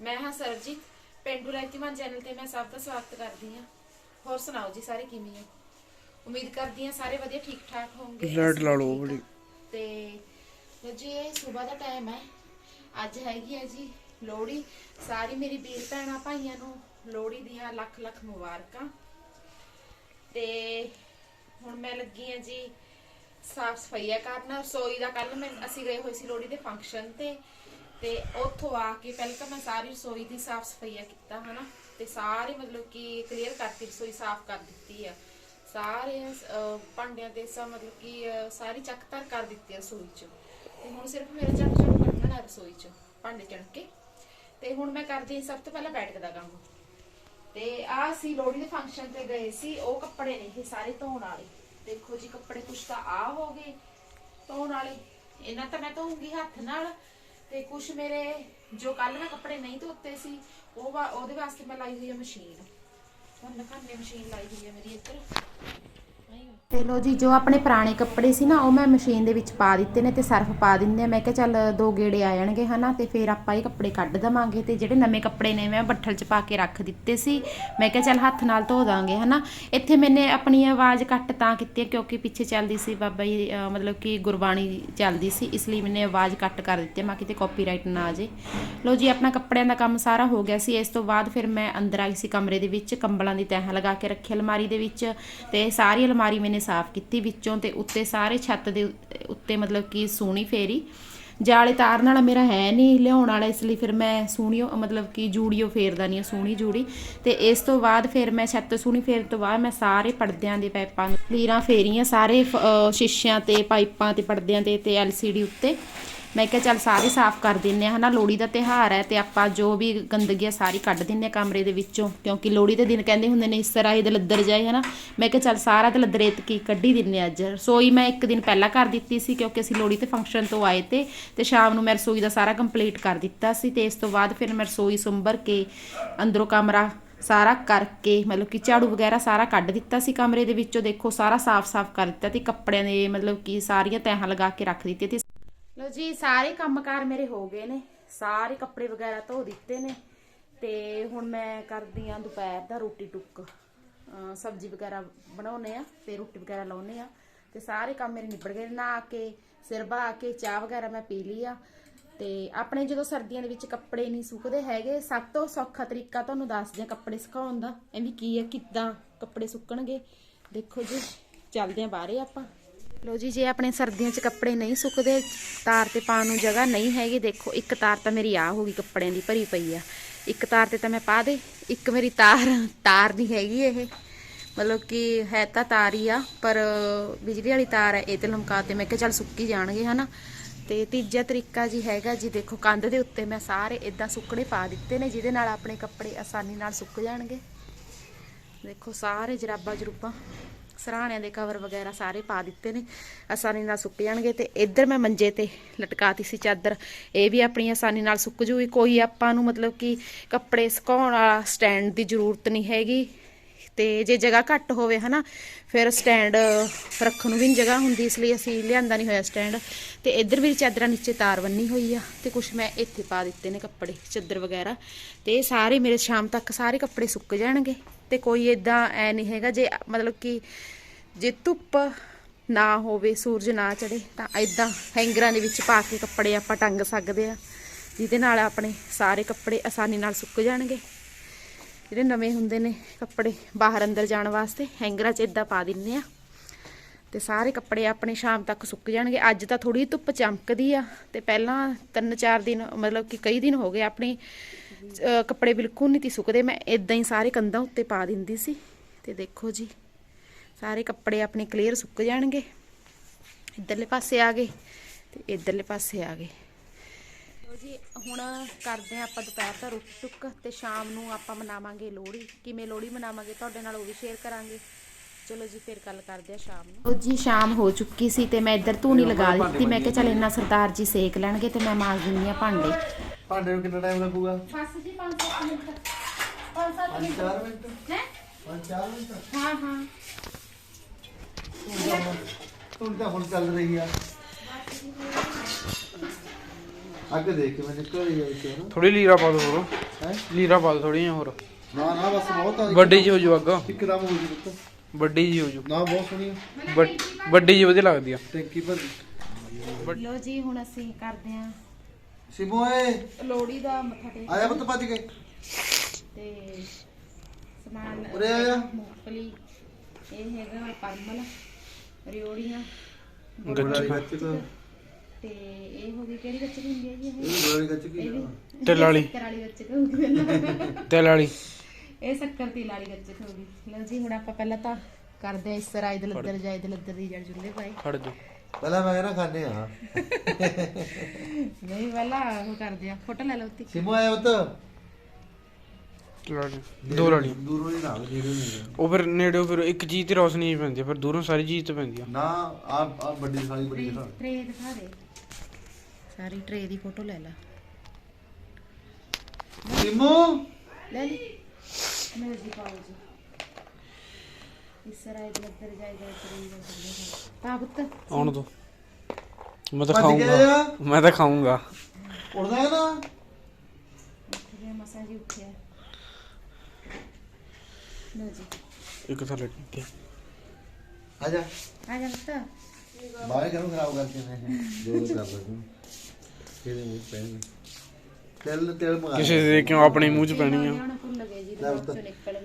ਮੈਂ ਹਾਂ ਸਰਜੀਤ ਪਿੰਡੂ ਰੈਤੀਮਾਨ ਚੈਨਲ ਤੇ ਮੈਂ ਸਭ ਦਾ ਸਵਾਗਤ ਕਰਦੀ ਹਾਂ। ਹੋਰ ਸੁਣਾਓ ਜੀ ਸਾਰੇ ਕਿਵੇਂ ਹੋ? ਉਮੀਦ ਕਰਦੀ ਹਾਂ ਸਾਰੇ ਵਧੀਆ ਠੀਕ ਠਾਕ ਹੋਵੋਗੇ ਲਾਈਟ ਲਾ ਲਓ ਬੜੀ। ਤੇ ਜੀ ਇਹ ਸਵੇਰ ਦਾ ਟਾਈਮ ਹੈ। ਅੱਜ ਹੈਗੀ ਹੈ ਜੀ ਲੋਹੜੀ। ਸਾਰੀ ਮੇਰੀ ਵੀਰ ਭੈਣਾਂ ਭਾਈਆਂ ਨੂੰ ਲੋਹੜੀ ਦੀਆਂ ਲੱਖ ਲੱਖ ਮੁਬਾਰਕਾਂ। ਤੇ ਹੁਣ ਮੈਂ ਲੱਗੀ ਹਾਂ ਜੀ ਸਾਫ਼ ਸਫਾਈਆ ਕਰਨ। ਰਸੋਈ ਦਾ ਕੱਲ ਮੈਂ ਅਸੀਂ ਗਏ ਹੋਏ ਸੀ ਲੋਹੜੀ ਦੇ ਫੰਕਸ਼ਨ ਤੇ। ਤੇ ਉੱਥੋਂ ਆ ਕੇ ਪਹਿਲਾਂ ਤਾਂ ਮੈਂ ਸਾਰੀ ਰਸੋਈ ਦੀ ਸਾਫ਼ ਸਫਾਈਆ ਕੀਤਾ, ਹਨਾ? ਤੇ ਸਾਰੇ ਮਤਲਬ ਕਿ ਕਲੀਅਰ ਕਰਤੀ, ਰਸੋਈ ਸਾਫ਼ ਕਰ ਦਿੱਤੀ ਆ। ਸਾਰੇ ਭਾਂਡਿਆਂ ਤੇ ਸਭ ਮਤਲਬ ਕਿ ਸਾਰੀ ਚੱਕ ਕਰ ਦਿੱਤੀ ਆ ਰਸੋਈ ਚ। ਤੇ ਹੁਣ ਸਿਰਫ ਮੇਰਾ ਝਾੜੂ ਝਾੜੂ ਕੱਢਣਾ ਹੈ ਰਸੋਈ ਚ, ਭਾਂਡੇ ਚਣ ਕੇ। ਤੇ ਹੁਣ ਮੈਂ ਕਰਦੀ ਸਭ ਤੋਂ ਪਹਿਲਾਂ ਬੈਠਕ ਦਾ ਕੰਮ। ਤੇ ਆ ਸੀ ਲੋਹੜੀ ਦੇ ਫੰਕਸ਼ਨ ਤੇ ਗਏ ਸੀ, ਉਹ ਕੱਪੜੇ ਨੇ ਇਹ ਸਾਰੇ ਧੋਣ ਵਾਲੇ। ਦੇਖੋ ਜੀ, ਕੱਪੜੇ ਕੁਛ ਤਾਂ ਆ ਹੋ ਗਏ ਧੋਣ ਵਾਲੇ। ਇਹਨਾਂ ਤਾਂ ਮੈਂ ਧੋਉਂਗੀ ਹੱਥ ਨਾਲ ਤੇ ਕੁਛ ਮੇਰੇ ਜੋ ਕੱਲ ਮੈਂ ਕੱਪੜੇ ਨਹੀਂ ਧੋਤੇ ਸੀ, ਉਹ ਵਾ- ਉਹਦੇ ਵਾਸਤੇ ਮੈਂ ਲਾਈ ਹੋਈ ਹੈ ਮਸ਼ੀਨ। ਤੁਹਾਨੂੰ ਦਿਖਾਉਂਦੇ ਮਸ਼ੀਨ ਲਾਈ ਹੋਈ ਹੈ ਮੇਰੀ ਇੱਧਰ। ਤੇ ਲੋ ਜੀ, ਜੋ ਆਪਣੇ ਪੁਰਾਣੇ ਕੱਪੜੇ ਸੀ ਨਾ, ਉਹ ਮੈਂ ਮਸ਼ੀਨ ਦੇ ਵਿੱਚ ਪਾ ਦਿੱਤੇ ਨੇ ਤੇ ਸਰਫ ਪਾ ਦਿੰਦੇ ਆ। ਮੈਂ ਕਿਹਾ ਚੱਲ ਦੋ ਗੇੜੇ ਆ ਜਾਣਗੇ ਹਨਾ, ਤੇ ਫਿਰ ਆਪਾਂ ਇਹ ਕੱਪੜੇ ਕੱਢ ਦਵਾਂਗੇ ਤੇ ਜਿਹੜੇ ਨਵੇਂ ਕੱਪੜੇ ਨੇ, ਮੈਂ ਬੱਠਲ 'ਚ ਪਾ ਕੇ ਰੱਖ ਦਿੱਤੇ ਸੀ। ਮੈਂ ਕਿਹਾ ਚੱਲ ਹੱਥ ਨਾਲ ਧੋ ਦਾਂਗੇ ਹਨਾ। ਇੱਥੇ ਮੈਨੇ ਆਪਣੀ ਆਵਾਜ਼ ਕੱਟ ਤਾਂ ਕੀਤੀ ਹੈ ਕਿਉਂਕਿ ਪਿੱਛੇ ਚੱਲਦੀ ਸੀ ਬਾਬਾ ਜੀ ਮਤਲਬ ਕਿ ਗੁਰਬਾਣੀ ਚੱਲਦੀ ਸੀ, ਇਸ ਲਈ ਮੈਨੇ ਆਵਾਜ਼ ਕੱਟ ਕਰ ਦਿੱਤੀ ਮੈਂ ਕਿਤੇ ਕਾਪੀਰਾਈਟ ਨਾ ਆ ਜੇ ਲੋ ਜੀ, ਆਪਣਾ ਕੱਪੜਿਆਂ ਦਾ ਕੰਮ ਸਾਰਾ ਹੋ ਗਿਆ ਸੀ। ਇਸ ਤੋਂ ਬਾਅਦ ਫਿਰ ਮੈਂ ਅੰਦਰ ਆਈ ਸੀ ਕਮਰੇ ਦੇ ਵਿੱਚ, ਕੰਬਲਾਂ ਦੀ ਤਹਿ ਲਗਾ ਕੇ ਰੱਖੀ, ਅਲਮਾਰੀ ਦੇ ਵਿੱਚ, ਤੇ ਸਾਰੀ ਅਲਮਾਰੀ ਮੈਨੇ ਸਾਫ਼ ਕੀਤੀ ਵਿੱਚੋਂ ਤੇ ਉੱਤੇ ਸਾਰੇ ਛੱਤ ਦੇ ਉੱਤੇ- ਮਤਲਬ ਕਿ ਸੂਣੀ ਫੇਰੀ। ਜਾਲੇ ਤਾਰਨ ਵਾਲਾ ਮੇਰਾ ਹੈ ਨਹੀਂ, ਲਿਆਉਣ ਵਾਲਾ, ਇਸ ਲਈ ਫਿਰ ਮੈਂ ਸੂਣੀਓ, ਮਤਲਬ ਕਿ ਜੂੜੀਓ ਫੇਰਦਾ ਨਹੀਂ, ਸੂਣੀ ਜੂੜੀ। ਤੇ ਇਸ ਤੋਂ ਬਾਅਦ ਫਿਰ ਮੈਂ ਛੱਤ ਸੂਣੀ ਫੇਰਨ ਤੋਂ ਬਾਅਦ ਮੈਂ ਸਾਰੇ ਪਰਦਿਆਂ ਦੇ ਪਾਈਪਾਂ ਨੂੰ, ਲੀਰਾਂ ਫੇਰੀਆਂ, ਸਾਰੇ ਸ਼ੀਸ਼ਿਆਂ ਤੇ ਪਾਈਪਾਂ ਤੇ ਪਰਦਿਆਂ ਤੇ ਤੇ ਐਲਸੀਡੀ ਉੱਤੇ। ਮੈਂ ਕਿਹਾ ਚੱਲ ਸਾਰੇ ਸਾਫ਼ ਕਰ ਦਿੰਨੇ ਆ ਹਨਾ, ਲੋਹੜੀ ਦਾ ਤਿਹਾਰ ਹੈ ਤੇ ਆਪਾਂ ਜੋ ਵੀ ਗੰਦਗੀ ਆ ਸਾਰੀ ਕੱਢ ਦਿੰਨੇ ਆ ਕਮਰੇ ਦੇ ਵਿੱਚੋਂ, ਕਿਉਂਕਿ ਲੋਹੜੀ ਦੇ ਦਿਨ ਕਹਿੰਦੇ ਹੁੰਦੇ ਨੇ ਇਸ ਤਰ੍ਹਾਂ ਇਹ ਦਲੱਦਰ ਜਾਏ, ਹਨਾ। ਮੈਂ ਕਿਹਾ ਚੱਲ ਸਾਰਾ ਦਲੱਦਰ ਇਹ ਕੀ ਕੱਢੀ ਦਿੰਨੇ ਆ ਅੱਜ। ਰਸੋਈ ਮੈਂ ਇੱਕ ਦਿਨ ਪਹਿਲਾਂ ਕਰ ਦਿੱਤੀ ਸੀ ਕਿਉਂਕਿ ਅਸੀਂ ਲੋਹੜੀ ਤੇ ਫੰਕਸ਼ਨ ਤੋਂ ਆਏ ਤੇ ਤੇ ਸ਼ਾਮ ਨੂੰ ਮੈਂ ਰਸੋਈ ਦਾ ਸਾਰਾ ਕੰਪਲੀਟ ਕਰ ਦਿੱਤਾ ਸੀ ਤੇ ਇਸ ਤੋਂ ਬਾਅਦ ਫਿਰ ਮੈਂ ਰਸੋਈ ਸੁੰਬਰ ਕੇ ਅੰਦਰੋਂ ਕਮਰਾ ਸਾਰਾ ਕਰਕੇ, ਮਤਲਬ ਕਿ ਝਾੜੂ ਵਗੈਰਾ ਸਾਰਾ ਕੱਢ ਦਿੱਤਾ ਸੀ ਕਮਰੇ ਦੇ ਵਿੱਚੋਂ, ਦੇਖੋ ਸਾਰਾ ਸਾਫ਼-ਸਾਫ਼ ਕਰ ਦਿੱਤਾ ਤੇ ਕੱਪੜਿਆਂ ਦੇ ਮਤਲਬ ਕਿ ਸਾਰੀਆਂ ਤੈਹਾਂ ਲਗਾ ਕੇ ਰੱਖ ਦਿੱਤੀ ਤੇ ਲੋ ਜੀ, ਸਾਰੇ ਕੰਮਕਾਰ ਮੇਰੇ ਹੋ ਗਏ ਨੇ। ਸਾਰੇ ਕੱਪੜੇ ਵਗੈਰਾ ਧੋ ਦਿੱਤੇ ਨੇ ਤੇ ਹੁਣ ਮੈਂ ਕਰਦੀ ਆ ਦੁਪਹਿਰ ਦਾ ਰੋਟੀ ਟੁੱਕ। ਸਬਜ਼ੀ ਵਗੈਰਾ ਬਣਾਉਨੇ ਆ ਤੇ ਰੋਟੀ ਵਗੈਰਾ ਲਾਉਨੇ ਆ ਤੇ ਸਾਰੇ ਕੰਮ ਮੇਰੇ ਨਿਬੜ ਗਏ ਨਹਾ ਕੇ, ਸਿਰ ਬਹਾ ਕੇ, ਚਾਹ ਵਗੈਰਾ ਮੈਂ ਪੀ ਲਈ ਆ। ਤੇ ਆਪਣੇ ਜਦੋਂ ਸਰਦੀਆਂ ਦੇ ਵਿੱਚ ਕੱਪੜੇ ਨਹੀਂ ਸੁੱਕਦੇ ਹੈਗੇ, ਸਭ ਤੋਂ ਸੌਖਾ ਤਰੀਕਾ ਤੁਹਾਨੂੰ ਦੱਸਦੇ ਆ ਕੱਪੜੇ ਸੁਕਾਉਣ ਦਾ। ਇਹ ਵੀ ਕੀ ਹੈ ਕਿੱਦਾਂ ਕੱਪੜੇ ਸੁੱਕਣਗੇ। ਦੇਖੋ ਜੀ, ਚੱਲਦੇ ਆ ਬਾਹਰੇ ਆਪਾਂ। ਲੋ ਜੀ, ਜੇ ਆਪਣੇ ਸਰਦੀਆਂ 'ਚ ਕੱਪੜੇ ਨਹੀਂ ਸੁੱਕਦੇ, ਤਾਰ ਤੇ ਪਾਉਣ ਨੂੰ ਜਗ੍ਹਾ ਨਹੀਂ ਹੈਗੀ, ਦੇਖੋ, ਇੱਕ ਤਾਰ ਤਾਂ ਮੇਰੀ ਆ ਹੋ ਗਈ, ਕੱਪੜਿਆਂ ਦੀ ਭਰੀ ਪਈ ਆ। ਇੱਕ ਤਾਰ ਤੇ ਤਾਂ ਮੈਂ ਪਾ ਦੇ, ਇੱਕ ਮੇਰੀ ਤਾਰ ਤਾਰ ਨਹੀਂ ਹੈਗੀ ਇਹ। ਮਤਲਬ ਕਿ ਹੈ ਤਾਂ ਤਾਰ ਹੀ ਆ, ਪਰ ਬਿਜਲੀ ਵਾਲੀ ਤਾਰ ਹੈ, ਇਹ ਤੇ ਲਮਕਾ ਤੇ ਮੈਂ ਕਿਹਾ ਚੱਲ ਸੁੱਕੀ ਜਾਣਗੇ, ਹਨਾ। ਤੇ ਤੀਜਾ ਤਰੀਕਾ ਜੀ ਹੈਗਾ ਜੀ, ਦੇਖੋ, ਕੰਧ ਦੇ ਉੱਤੇ ਮੈਂ ਸਾਰੇ ਇਦਾਂ ਸੁੱਕਣੇ ਪਾ ਦਿੱਤੇ ਨੇ, ਜਿਹਦੇ ਨਾਲ ਆਪਣੇ ਕੱਪੜੇ ਆਸਾਨੀ ਨਾਲ ਸੁੱਕ ਜਾਣਗੇ। ਦੇਖੋ, ਸਾਰੇ ਜਰਾਬਾਂ ਜਰੂਬਾਂ ਸਰਾਣਿਆਂ ਦੇ ਕਵਰ ਵਗੈਰਾ ਸਾਰੇ ਪਾ ਦਿੱਤੇ ਨੇ। ਆਸਾਨੀ ਨਾਲ ਸੁੱਕ ਜਾਣਗੇ ਤੇ ਇੱਧਰ ਮੈਂ ਮੰਜੇ ਤੇ ਲਟਕਾਤੀ ਸੀ ਚਾਦਰ। ਇਹ ਵੀ ਆਪਣੀ ਆਸਾਨੀ ਨਾਲ ਸੁੱਕ ਜੂਗੀ। ਕੋਈ ਆਪਾਂ ਨੂੰ ਮਤਲਬ ਕਿ ਕੱਪੜੇ ਸੁਕਾਉਣ ਵਾਲਾ ਸਟੈਂਡ ਦੀ ਜ਼ਰੂਰਤ ਨਹੀਂ ਹੈਗੀ। ਤੇ ਜੇ ਜਗ੍ਹਾ ਘੱਟ ਹੋਵੇ ਹਨਾ, ਫਿਰ ਸਟੈਂਡ ਰੱਖਣ ਨੂੰ ਵੀ ਨਹੀਂ ਜਗ੍ਹਾ ਹੁੰਦੀ, ਇਸ ਲਈ ਅਸੀਂ ਲਿਆਂਦਾ ਨਹੀਂ ਹੋਇਆ ਸਟੈਂਡ ਤੇ ਇੱਧਰ ਵੀ ਚਾਦਰਾਂ ਨੀਚੇ ਤਾਰ ਬੰਨੀ ਹੋਈ ਆ ਤੇ ਕੁਝ ਮੈਂ ਇੱਥੇ ਪਾ ਦਿੱਤੇ ਨੇ ਕੱਪੜੇ, ਚਾਦਰ ਵਗੈਰਾ। ਤੇ ਸਾਰੇ ਮੇਰੇ ਸ਼ਾਮ ਤੱਕ ਸਾਰੇ ਕੱਪੜੇ ਸੁੱਕ ਜਾਣਗੇ। ਤੇ ਕੋਈ ਇਦਾਂ ਐ ਨਹੀਂ ਹੈਗਾ, ਜੇ ਮਤਲਬ ਕਿ ਜੇ ਧੁੱਪ ਨਾ ਹੋਵੇ, ਸੂਰਜ ਨਾ ਚੜੇ ਤਾਂ ਇਦਾਂ ਹੈਂਗਰਾਂ ਦੇ ਵਿੱਚ ਪਾ ਕੇ ਕੱਪੜੇ ਆਪਾਂ ਟੰਗ ਸਕਦੇ ਆ, ਜਿਹਦੇ ਨਾਲ ਆਪਣੇ ਸਾਰੇ ਕੱਪੜੇ ਆਸਾਨੀ ਨਾਲ ਸੁੱਕ ਜਾਣਗੇ। ਜਿਹੜੇ ਨਵੇਂ ਹੁੰਦੇ ਨੇ ਕੱਪੜੇ ਬਾਹਰ ਅੰਦਰ ਜਾਣ ਵਾਸਤੇ, ਹੈਂਗਰਾਂ 'ਚ ਇਦਾਂ ਪਾ ਦਿੰਨੇ ਆ। ਤੇ ਸਾਰੇ ਕੱਪੜੇ ਆਪਣੇ ਸ਼ਾਮ ਤੱਕ ਸੁੱਕ ਜਾਣਗੇ। ਅੱਜ ਤਾਂ ਥੋੜੀ ਧੁੱਪ ਚਮਕਦੀ ਆ, ਤੇ ਪਹਿਲਾਂ ਤਿੰਨ ਚਾਰ ਦਿਨ, ਮਤਲਬ ਕਿ ਕਈ ਦਿਨ ਹੋ ਗਏ ਆਪਣੇ ਕੱਪੜੇ ਬਿਲਕੁਲ ਨਹੀਂ ਤੀ ਸੁੱਕਦੇ। ਮੈਂ ਇਦਾਂ ਹੀ ਸਾਰੇ ਕੰਧਾਂ ਉੱਤੇ ਪਾ ਦਿੰਦੀ ਸੀ। ਤੇ ਦੇਖੋ ਜੀ ਸਾਰੇ ਕੱਪੜੇ ਆਪਣੇ ਕਲੀਅਰ ਸੁੱਕ ਜਾਣਗੇ। ਇੱਧਰਲੇ ਪਾਸੇ ਆ ਗਏ ਤੇ ਇੱਧਰਲੇ ਪਾਸੇ ਆ ਗਏ। ਲੋ ਜੀ ਹੁਣ ਕਰਦੇ ਆ ਆਪਾਂ ਦੁਪਹਿਰ ਦਾ ਰੋਟੀ ਟੁੱਕ ਤੇ ਸ਼ਾਮ ਨੂੰ ਆਪਾਂ ਮਨਾਵਾਂਗੇ ਲੋਹੜੀ। ਕਿਵੇਂ ਲੋਹੜੀ ਮਨਾਵਾਂਗੇ ਤੁਹਾਡੇ ਨਾਲ ਉਹ ਵੀ ਸ਼ੇਅਰ ਕਰਾਂਗੇ। ਚਲੋ ਜੀ ਫਿਰ ਗੱਲ ਕਰਦੇ ਆ ਸ਼ਾਮ ਨੂੰ। ਜੀ ਸ਼ਾਮ ਹੋ ਚੁੱਕੀ ਸੀ ਤੇ ਮੈਂ ਇੱਧਰ ਧੂਣੀ ਲਗਾ ਦਿੱਤੀ ਮੈਂ ਕਿਹਾ ਚੱਲ ਇੰਨਾ ਸਰਦਾਰ ਜੀ ਸੇਕ ਲੈਣਗੇ ਤੇ ਮੈਂ ਮਾਰ ਦਿੰਦੀ ਆ ਭਾਂਡੇ। ਭਾਂਡੇ ਨੂੰ ਕਿੰਨਾ ਟਾਈਮ ਲੱਗੂਗਾ? ਬਸ ਜੀ 5-7 ਮਿੰਟ। 5-7 4 ਮਿੰਟ। ਹੈ? 4 ਮਿੰਟ? ਹਾਂ ਹਾਂ। ਤਾਂ ਹੁਣ ਚੱਲ ਰਹੀ ਆ। ਅੱਗੇ ਦੇਖ ਕੇ ਮੈਂ ਨਿਕਲ ਰਹੀ ਹੈ ਇੱਥੇ ਥੋੜੀ ਲੀਰਾ ਪਾ ਦੋ ਹੋਰ। ਹੈ? ਲੀਰਾ ਪਾ ਦੋ ਥੋੜੀਆਂ ਹੋਰ। ਨਾ ਨਾ ਬਸ ਬਹੁਤ ਆ ਵੱਡੀ ਜੀ ਹੋ ਜੂ ਅੱਗ। ਇੱਕਦਮ ਹੋ ਜੀ ਪੁੱਤ। ਵੱਡੀ ਜੀ ਹੋ ਜੂ। ਨਾ ਬਹੁਤ ਸੋਹਣੀ ਆ। ਵੱਡ- ਵੱਡੀ ਜੀ ਵਧੀਆ ਲੱਗਦੀ ਆ। ਟੈਂਕੀ ਭਰ ਲੋ ਜੀ ਹੁਣ ਅਸੀਂ ਕਰਦੇ ਆਂ ਸਿਮੋ ਏ ਲੋੜੀ ਦਾ ਮੱਥਾ ਟੇਕ ਆਇਆ ਪੁੱਤ ਭੱਜ ਕੇ। ਤੇ ਸਮਾਨ ਉਰੇ ਆ ਜਾ। ਮੂੰਗਫਲੀ ਇਹ ਹੈਗਾ ਪਰਮਲ ਰਿਓੜੀਆਂ। ਗੋਲਾਰੀ ਗੱਚ ਕੋ ਤੇ ਇਹ ਹੋ ਗਈ ਕਿਹੜੀ ਗੱਚਕ ਹੁੰਦੀ ਹੈ ਜੀ ਇਹ? ਇਹ ਗੋਲਾਰੀ ਗੱਚ ਕੀ ਇਹ ਆ? ਵੀ ਤਿਲ ਵਾਲੀ। ਸ਼ੱਕਰ ਵਾਲੀ ਗੱਚਕ ਹੋ ਗਈ ਤਿਲ ਵਾਲੀ ਇਹ ਸ਼ੱਕਰ ਤਿਲ ਵਾਲੀ ਗੱਚਕ ਹੋ ਗਈ ਲਓ ਜੀ ਹੁਣ ਆਪਾਂ ਪਹਿਲਾਂ ਤਾਂ ਕਰਦੇ ਆ ਇਸ ਤਰ੍ਹਾਂ ਇਧਰ ਲੱਦਰ ਜਾਏ ਇਧਰ ਲੱਦਰ ਦੀ ਜੜ ਚੁੱਲੇ ਪਾਏ। ਖੜ ਜਾ ਪਹਿਲਾਂ ਮੈਂ ਕਹਿੰਦਾ ਖਾਣੇ ਆ? ਨਹੀਂ ਪਹਿਲਾਂ ਉਹ ਕਰਦੇ ਆ। ਫੋਟੋ ਲੈ ਲਓ ਉੱਤੀ। ਸਿਮੋ ਆਇਆ ਪੁੱਤ ਤਿਲ ਵਾਲੀ ਦੂਰੋਂ ਨਹੀਂ ਨਾ ਨੇੜੇ ਨਹੀਂ ਉਹ ਫਿਰ ਨੇੜਿਓਂ ਫਿਰ ਇੱਕ ਚੀਜ਼ ਤੇ ਰੋਸ਼ਨੀ ਪੈਂਦੀ ਆ ਫਿਰ ਦੂਰੋਂ ਸਾਰੀ ਚੀਜ਼ ਤੇ ਪੈਂਦੀ ਆ। ਨਾ ਆ ਆ ਵੱਡੀ ਸਾਰੀ ਬੜੀ ਦਿਖਾ। ਟਰੇ ਦਿਖਾ ਦੇ। ਸਾਰੀ ਟਰੇ ਦੀ ਫੋਟੋ ਲੈ ਲੈ। ਸਿਮੋ? ਲੈ ਲਈ। ਮੇਰੇ ਜੀ ਜੀ। ਇਸ ਤਰ੍ਹਾਂ ਇਧਰ ਲੱਦਰ ਜਾਏ ਜਾਏ ਟਰੇ ਦਾ ਚੱਲੇ ਤਾਂ ਪੁੱਤ। ਆਉਣ ਦੋ। ਮੈਂ ਤਾਂ ਭੱਜ ਕੇ ਖਾਊਂਗਾ। ਆ। ਮੈਂ ਤਾਂ ਖਾਊਂਗਾ। ਉੜਦਾ ਹੈ ਨਾ। ਉੱਠਿਆ ਮਸਾਂ ਜੀ ਉੱਠਿਆ। ਲਓ ਜੀ। ਇੱਕ ਥੱਲੇ ਟਿੱਕੇ ਆ ਜਾ। ਆ ਜਾ ਪੁੱਤ। ਬਾਹਰ ਕਰੂੰ ਖਰਾਬ ਕਰਕੇ ਮੈਂ। ਜੋ ਕਰ ਲੱਗੂ ਕਿਹਦੇ ਮੂੰਹ ਪੈਣ ਤੇਲ ਤੇਲ ਮੰਗਾ ਕਿਸੇ ਦੇ ਕਿਉਂ ਆਪਣੇ ਮੂੰਹ 'ਚ ਪੈਣੀ ਆ? ਲਿਆਉਣਾ ਭੁੱਲ ਗਏ ਜੀ ਦਿਮਾਗ ਚੋਂ ਨਿਕਲ ਗਿਆ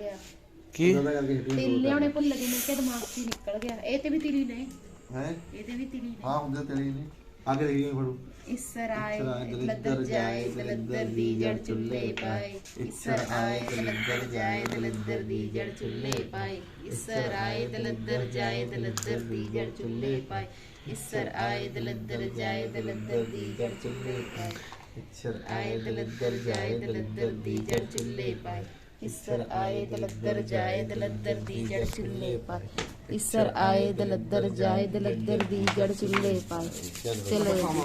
ਕੀ? ਤਿਲ ਲਿਆਉਣੇ ਭੁੱਲ ਗਏ ਮੇਰੇ ਕੇ ਦਿਮਾਗ 'ਚ ਹੀ ਨਿਕਲ ਗਿਆ। ਇਹ ਤੇ ਵੀ ਤਿਲੀ ਨੇ। ਹੈ? ਇਹਦੇ ਵੀ ਤਿਲੀ ਨੇ। ਹਾਂ ਹੁੰਦੇ ਤੇਲੀ ਨਹੀਂ ਆਗੇ ਦੇਖੀ ਫੜੂ। ਇਸਰ ਆਏ ਇਸਰ ਦਲਦਰ ਜਾਏ ਦਲਦਰ ਦੀ ਜੜ ਚੁੱਲੇ ਪਾਏ। ਇਸਰ ਆਏ ਦਲਦਰ ਜਾਏ ਦਲਦਰ ਦੀ ਜੜ ਚੁੱਲੇ ਪਾਏ। ਇਸਰ ਆਏ ਦਲਦਰ ਜਾਏ ਦਲਦਰ ਦੀ ਜੜ ਚੁੱਲੇ ਪਾਏ। ਇਸਰ ਆਏ ਦਲਦਰ ਜਾਏ ਦਲਦਰ ਦੀ ਜੜ ਚੁੱਲੇ ਪਾਏ। ਇੱਛਰ ਆਏ ਦਲਦਰ ਜਾਏ ਦਲਦਰ ਦੀ ਜੜ ਚੁੱਲੇ ਪਾਏ। ਇਸਰ ਆਏ ਦਲਦਰ ਜਾਏ ਦਲਦਰ ਦੀ ਜੜ ਚੁੱਲੇ ਪਾਏ ਇਸਰ ਆਏ ਦਲਦਰ ਜਾਏ ਦਲਦਰ ਦੀ ਜੜ ਚੁੱਲੇ ਪਾਏ ਚਲੋ ਜੀ।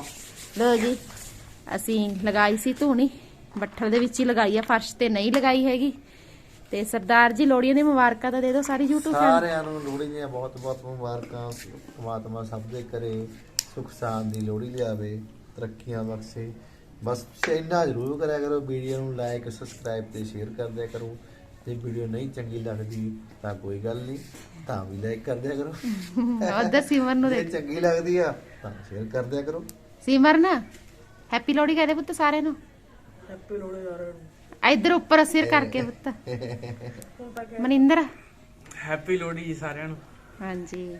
ਲੋ ਜੀ, ਅਸੀਂ ਲਗਾਈ ਸੀ ਧੂਣੀ। ਬੱਠਲ ਦੇ ਵਿੱਚ ਹੀ ਲਗਾਈ ਆ, ਫਰਸ਼ ਤੇ ਨਹੀਂ ਲਗਾਈ ਹੈਗੀ। ਤੇ ਸਰਦਾਰ ਜੀ ਲੋੜੀਆਂ ਦੀ ਮੁਬਾਰਕਾਂ ਤਾਂ ਦੇ ਦਿਓ ਸਾਰੀ YouTube ਫੈਮਿਲੀ ਸਾਰਿਆਂ ਨੂੰ ਲੋਹੜੀ ਦੀਆਂ ਬਹੁਤ ਬਹੁਤ ਮੁਬਾਰਕਾਂ। ਪਰਮਾਤਮਾ ਸਭ ਦੇ ਘਰੇ ਸੁਖ ਸ਼ਾਂਤੀ ਦੀ ਲੋਹੜੀ ਲਿਆਵੇ, ਤਰੱਕੀਆਂ ਬਖਸ਼ੇ। ਬਸ ਇੰਨਾ ਜ਼ਰੂਰ ਕਰਿਆ ਕਰੋ ਵੀਡੀਓ ਨੂੰ ਲਾਈਕ ਸਬਸਕ੍ਰਾਈਬ ਤੇ ਸ਼ੇਅਰ ਕਰ ਦਿਆ ਕਰੋ। ਜੇ ਵੀਡੀਓ ਨਹੀਂ ਚੰਗੀ ਲੱਗਦੀ ਤਾਂ ਕੋਈ ਗੱਲ ਨਹੀਂ ਤਾਂ ਵੀ ਲਾਈਕ ਕਰ ਦਿਆ ਕਰੋ। ਉਧਰ ਸਿਮਰ ਨੂੰ ਜੇ ਦੇ ਚੰਗੀ ਲੱਗਦੀ ਆ ਤਾਂ ਸ਼ੇਅਰ ਕਰ ਦਿਆ ਕਰੋ। ਸਿਮਰ ਨਾ ਹੈਪੀ ਲੋਹੜੀ ਕਹਦੇ ਪੁੱਤ ਸਾਰਿਆਂ ਨੂੰ। ਹੈਪੀ ਲੋਹੜੀ ਸਾਰਿਆਂ ਨੂੰ। ਇੱਧਰ ਉੱਪਰ ਸਿਰ ਕਰਕੇ ਪੁੱਤ। ਮਨਿੰਦਰ। ਹੈਪੀ ਲੋਹੜੀ ਜੀ ਸਾਰਿਆਂ ਨੂੰ। ਹਾਂਜੀ।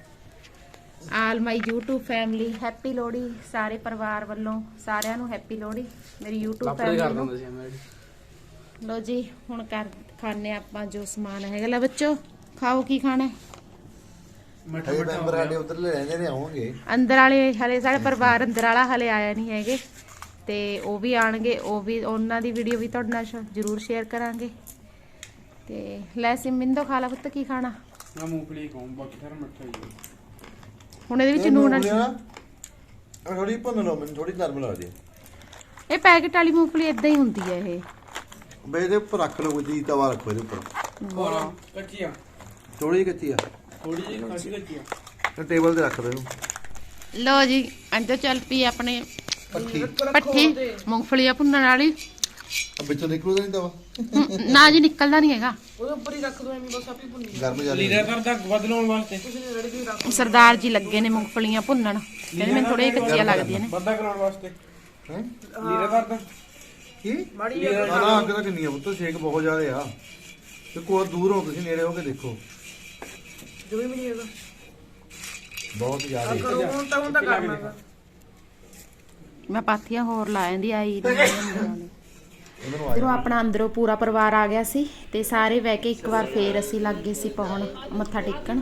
All my YouTube family happy Lohri ਸਾਰੇ ਪਰਿਵਾਰ ਵੱਲੋਂ ਸਾਰਿਆਂ ਨੂੰ ਹੈਪੀ ਲੋਹੜੀ ਮੇਰੀ YouTube ਫੈਮਿਲੀ ਨੂੰ। ਲੋ ਜੀ ਹੁਣ ਕਰ ਖਾਣੇ ਆਪਾਂ ਜੋ ਸਮਾਨ ਹੈਗਾ। ਲੈ ਬੱਚੋ ਖਾਓ ਕੀ ਖਾਣਾ? ਮਿੱਠਾ ਮਿੱਠਾ ਮੈਂਬਰ ਸਾਡੇ ਉਧਰਲੇ ਰਹਿੰਦੇ ਨੇ ਆਉਣਗੇ। ਅੰਦਰ ਵਾਲੇ ਹਲੇ ਸਾਡੇ ਪਰਿਵਾਰ ਅੰਦਰ ਵਾਲਾ ਹਲੇ ਆਇਆ ਨਹੀਂ ਹੈਗੇ। ਤੇ ਉਹ ਵੀ ਆਣਗੇ ਉਹ ਵੀ ਉਹਨਾਂ ਦੀ ਵੀਡੀਓ ਵੀ ਤੁਹਾਡੇ ਨਾਲ ਜ਼ਰੂਰ ਸ਼ੇਅਰ ਕਰਾਂਗੇ। ਤੇ ਲੈ ਸਿਮਿੰਦੋ ਖਾ ਲਾ ਪੁੱਤ ਕੀ ਖਾਣਾ? ਮੈਂ ਮੂੰਗਫਲੀ ਖਾਉਂ ਬਾਕੀ ਸਾਰਾ ਮਿੱਠਾ ਹੈ। ਹੁਣ ਇਹਦੇ ਵਿੱਚ ਨੂਨ ਥੋੜੀ ਭੁੰਨ ਲਓ ਮੈਨੂੰ ਥੋੜੀ ਨਰਮ ਲੱਗਦੀ ਹੈ ਇਹ ਪੈਕਟ ਵਾਲੀ ਮੂੰਗਫਲੀ ਇਦਾਂ ਹੀ ਹੁੰਦੀ ਹੈ ਇਹ। ਬਈ ਇਹਦੇ ਉੱਪਰ ਰੱਖ ਲਓ ਜੀ ਤਵਾ ਰੱਖੋ ਇਹਦੇ ਉੱਪਰ। ਹੋਰ ਕੱਚੀ ਆ ਥੋੜੀ ਜਿਹੀ ਕੱਚੀ ਆ। ਥੋੜੀ ਜਿਹੀ ਖਾਸੀ ਕੱਚੀ ਆ। ਤੇ ਟੇਬਲ ਤੇ ਰੱਖ ਦੋ ਇਹਨੂੰ। ਲੋ ਜੀ ਅੱਜ ਚੱਲ ਪਈ ਆਪਣੇ ਪੱਠੀ। ਪੱਠੀ ਮੂੰਗਫਲੀਆਂ ਭੁੰਨਣ ਵਾਲੀ। ਵਿੱਚੋਂ ਨਿਕਲੂਦਾ ਨਹੀਂ ਤਵਾ ਹਮ, ਨਾ ਜੀ ਨਿਕਲਦਾ ਨਹੀਂ ਹੈਗਾ। ਗਰਮ ਜਾ ਲੀਰਾ ਕਰਦਾ ਬਦਲਾਉਣ ਵਾਸਤੇ। ਸਰਦਾਰ ਜੀ ਲੱਗੇ ਨੇ ਮੂੰਗਫਲੀਆਂ ਭੁੰਨਣ। ਕਹਿੰਦੇ ਮੈਨੂੰ ਥੋੜ੍ਹੀਆਂ ਕੱਚੀਆਂ ਲੱਗਦੀਆਂ ਨੇ। ਬੰਦਾ ਕਰਾਉਣ ਵਾਸਤੇ। ਹੈ? ਲੀਰਾ ਕਰਦਾ ਕੀ? ਮਾੜੀ ਆ ਨਾ ਅੱਗ ਤਾਂ ਕਿੰਨੀ ਆ ਪੁੱਤ ਛੇਕ ਬਹੁਤ ਜ਼ਿਆਦਾ ਆ। ਤੇ ਕੋਲ ਦੂਰ ਹੋ ਤੁਸੀਂ ਨੇੜੇ ਹੋ ਕੇ ਦੇਖੋ। ਜਿਵੇਂ ਵੀ ਨਹੀਂ ਹੈਗਾ। ਬਹੁਤ ਜ਼ਿਆਦਾ। ਕਰੋ ਹੁਣ ਤਾਂ ਹੁਣ ਤਾਂ ਕਰਨਾ ਮੈਂ ਪਾਥੀਆਂ ਹੋਰ ਲਾ ਜਾਂਦੀ ਆਈ ਨਹੀਂ। ਜਦੋਂ। ਆਪਣਾ ਅੰਦਰੋਂ ਪੂਰਾ ਪਰਿਵਾਰ ਆ ਗਿਆ ਸੀ ਤੇ ਸਾਰੇ ਬਹਿ ਕੇ ਇੱਕ ਵਾਰ ਫੇਰ ਅਸੀਂ ਲੱਗ ਗਏ ਸੀ ਪਾਉਣ ਮੱਥਾ ਟੇਕਣ।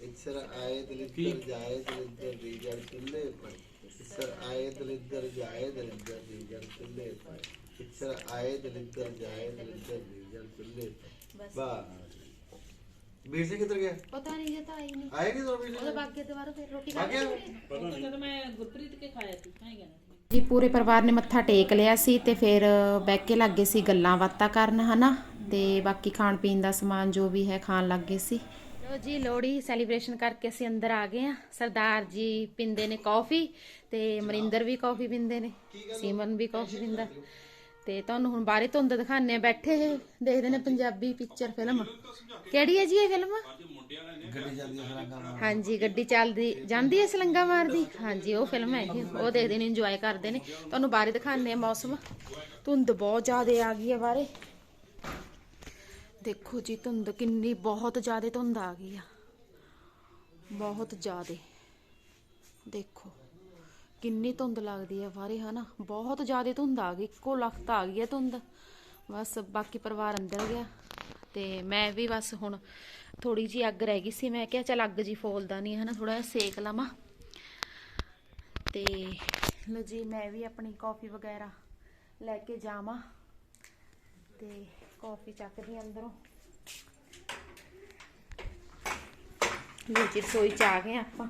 ਇਕਸਰ ਆਏ ਦਲਿੱਦਰ ਜਾਏ ਦਲਿੱਦਰ ਦੀ ਜੜ ਚੁੱਲੇ ਪਰ ਇਕਸਰ ਆਏ ਦਲਿੱਦਰ ਜਾਏ ਦਲਿੱਦਰ ਦੀ ਜੜ ਚੁੱਲੇ ਪਰ ਇਕਸਰ ਆਏ ਦਲਿੱਦਰ ਜਾਏ ਦਲਿੱਦਰ ਦੀ ਜੜ ਚੁੱਲੇ ਪਰ ਬਸ ਵੀਰ ਜੀ ਕਿੱਧਰ ਗਿਆ ਪਤਾ ਨਹੀਂ। ਜੇ ਤਾਂ ਆਈ ਨਹੀਂ ਆਏ ਨਹੀਂ ਤੁਹਾਡੇ ਵੀਰ ਉਹਦੇ ਬਾਕੀ ਦੁਬਾਰਾ ਫੇਰ ਰੋਟੀ ਆ ਗਿਆ ਜੀ, ਪੂਰੇ ਪਰਿਵਾਰ ਨੇ ਮੱਥਾ ਟੇਕ ਲਿਆ ਸੀ ਤੇ ਫਿਰ ਬਹਿ ਕੇ ਲੱਗੇ ਸੀ ਗੱਲਾਂ ਬਾਤਾਂ ਕਰਨ, ਹਨਾ? ਤੇ ਬਾਕੀ ਖਾਣ ਪੀਣ ਦਾ ਸਮਾਨ ਜੋ ਵੀ ਹੈ ਖਾਣ ਲੱਗੇ ਸੀ। ਲੋ ਜੀ, ਲੋਹੜੀ ਸੈਲੀਬ੍ਰੇਸ਼ਨ ਕਰਕੇ ਅਸੀਂ ਅੰਦਰ ਆ ਗਏ ਆ ਸਰਦਾਰ ਜੀ ਪਿੰਦੇ ਨੇ ਕਾਫੀ ਤੇ ਮਰਿੰਦਰ ਵੀ ਕਾਫੀ ਪਿੰਦੇ ਨੇ, ਸੀਮਨ ਵੀ ਕਾਫੀ ਪਿੰਦਾ। ਤੇ ਤੁਹਾਨੂੰ ਹੁਣ ਬਾਹਰੇ ਧੁੰਦ ਦਿਖਾਣੇ ਆ ਬੈਠੇ ਦੇਖਦੇ ਨੇ ਪੰਜਾਬੀ ਪਿਕਚਰ ਫਿਲਮ ਕਿਹੜੀ ਹੈ ਜੀ ਇਹ ਫਿਲਮ ਹਾਂਜੀ ਗੱਡੀ ਚੱਲਦੀ ਜਾਂਦੀ ਹੈ ਸਲੰਗਾ ਮਾਰਦੀ? ਹਾਂਜੀ ਉਹ ਫਿਲਮ ਹੈ ਇਹ। ਉਹ ਦੇਖਦੇ ਨੇ ਇੰਜੋਏ ਕਰਦੇ ਨੇ। ਤੁਹਾਨੂੰ ਬਾਹਰੇ ਦਿਖਾਣੇ ਆ ਮੌਸਮ। ਧੁੰਦ ਬਹੁਤ ਜ਼ਿਆਦਾ ਆ ਗਈ ਹੈ ਬਾਹਰੇ। ਦੇਖੋ ਜੀ ਧੁੰਦ ਕਿੰਨੀ ਬਹੁਤ ਜ਼ਿਆਦਾ ਧੁੰਦ ਆ ਗਈ ਆ। ਬਹੁਤ ਜ਼ਿਆਦਾ। ਦੇਖੋ। ਕਿੰਨੀ ਧੁੰਦ ਲੱਗਦੀ ਹੈ ਬਾਹਰੇ ਹਨਾ? ਬਹੁਤ ਜ਼ਿਆਦਾ ਧੁੰਦ ਆ ਗਈ, ਇੱਕੋ ਲਖਤ ਆ ਗਈ ਹੈ ਧੁੰਦ। ਬਸ ਬਾਕੀ ਪਰਿਵਾਰ ਅੰਦਰ ਗਿਆ ਤੇ ਮੈਂ ਵੀ ਬਸ ਹੁਣ ਥੋੜੀ ਜੀ ਅੱਗ ਰਹਿ ਗਈ ਸੀ। ਮੈਂ ਕਿਹਾ ਚੱਲ ਅੱਗ ਜੀ ਫੋਲਦਾ ਨਹੀਂ ਹਨਾ? ਥੋੜਾ ਜਿਹਾ ਸੇਕ ਲਵਾਂ। ਤੇ ਲੋ ਜੀ, ਮੈਂ ਵੀ ਆਪਣੀ ਕਾਫੀ ਵਗੈਰਾ ਲੈ ਕੇ ਜਾਵਾਂ ਤੇ ਕਾਫੀ ਚੱਕਦੀ ਆਂ ਅੰਦਰੋਂ। ਲੋ ਜੀ, ਰਸੋਈ ਚ ਆ ਗਏ ਆਪਾਂ।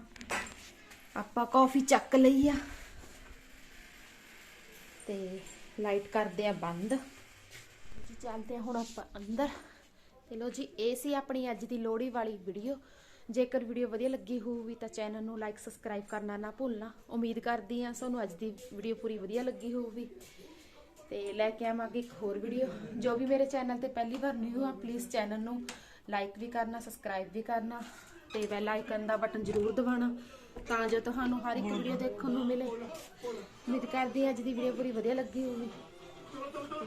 ਆਪਾਂ ਕਾਫੀ ਚੱਕ ਲਈ ਆ। ਤੇ ਲਾਈਟ ਕਰਦੇ ਆ ਬੰਦ। ਜੀ, ਚੱਲਦੇ ਆ ਹੁਣ ਆਪਾਂ ਅੰਦਰ। ਤੇ ਲੋ ਜੀ, ਇਹ ਸੀ ਆਪਣੀ ਅੱਜ ਦੀ ਲੋਹੜੀ ਵਾਲੀ ਵੀਡੀਓ ਜੇਕਰ ਵੀਡੀਓ ਵਧੀਆ ਲੱਗੀ ਹੋਊਗੀ ਤਾਂ ਚੈਨਲ ਨੂੰ ਲਾਈਕ ਸਬਸਕ੍ਰਾਈਬ ਕਰਨਾ ਨਾ ਭੁੱਲਣਾ। ਉਮੀਦ ਕਰਦੀ ਆ ਤੁਹਾਨੂੰ ਅੱਜ ਦੀ ਵੀਡੀਓ ਪੂਰੀ ਵਧੀਆ ਲੱਗੀ ਹੋਊਗੀ। ਤੇ ਲੈ ਕੇ ਆਵਾਂਗੇ ਇੱਕ ਹੋਰ ਵੀਡੀਓ ਜੋ ਵੀ ਮੇਰੇ ਚੈਨਲ ਤੇ ਪਹਿਲੀ ਵਾਰ ਨਿਊ ਆ ਪਲੀਜ਼ ਚੈਨਲ ਨੂੰ ਲਾਈਕ ਵੀ ਕਰਨਾ ਸਬਸਕ੍ਰਾਈਬ ਵੀ ਕਰਨਾ। ਤੇ ਬੈਲ ਆਈਕਨ ਦਾ ਬਟਨ ਜ਼ਰੂਰ ਦਬਾਉਣਾ। ਤਾਂ ਜੋ ਤੁਹਾਨੂੰ ਹਰ ਇੱਕ ਵੀਡੀਓ ਦੇਖਣ ਨੂੰ ਮਿਲੇ। ਉਮੀਦ ਕਰਦੀ ਹਾਂ ਅੱਜ ਦੀ ਵੀਡੀਓ ਪੂਰੀ ਵਧੀਆ ਲੱਗੀ ਹੋਵੇ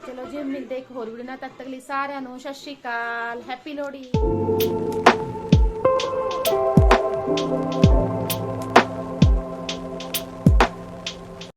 ਚਲੋ ਜੀ ਮਿਲਦੇ ਇੱਕ ਹੋਰ ਵੀਡੀਓ ਨਾਲ ਤਦ ਤੱਕ ਲਈ ਸਾਰਿਆਂ ਨੂੰ ਸਤਿ ਸ਼੍ਰੀ ਅਕਾਲ, ਹੈਪੀ ਲੋਹੜੀ।